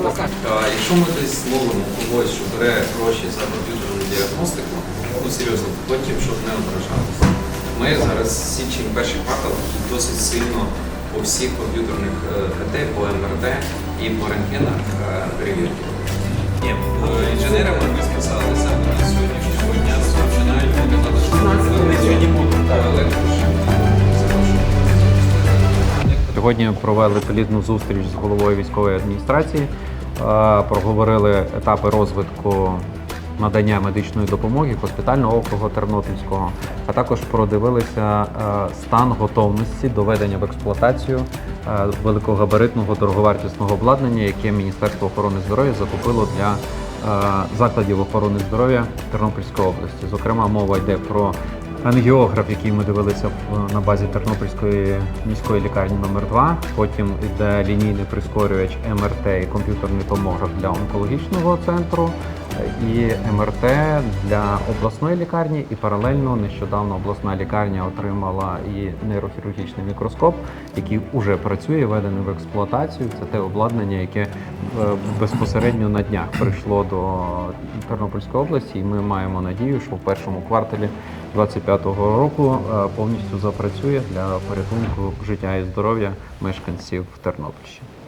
адвокат. Якщо ми десь словимо когось, що бере гроші за комп'ютерну діагностику, ну серйозно, потім, щоб не ображалися. Ми зараз січень перший квартал досить сильно по всіх комп'ютерних е, КТ, по МРТ і по рентгенах е, перевірки. Е, Інженерами ми списалися на сьогодні. Сьогодні провели плідну зустріч з головою військової адміністрації, проговорили етапи розвитку надання медичної допомоги госпітального округу Тернопільського, а також продивилися стан готовності до введення в експлуатацію великогабаритного дороговартісного обладнання, яке Міністерство охорони здоров'я закупило для закладів охорони здоров'я Тернопільської області. Зокрема, мова йде про ангіограф, який ми дивилися на базі Тернопільської міської лікарні номер 2 Потім йде лінійний прискорювач МРТ і комп'ютерний томограф для онкологічного центру і МРТ для обласної лікарні. І паралельно нещодавно обласна лікарня отримала і нейрохірургічний мікроскоп, який вже працює, введений в експлуатацію. Це те обладнання, яке е, безпосередньо на днях прийшло до Тернопільської області, і ми маємо надію, що в першому кварталі 2025 року е, повністю запрацює для порятунку життя і здоров'я мешканців Тернопільщини.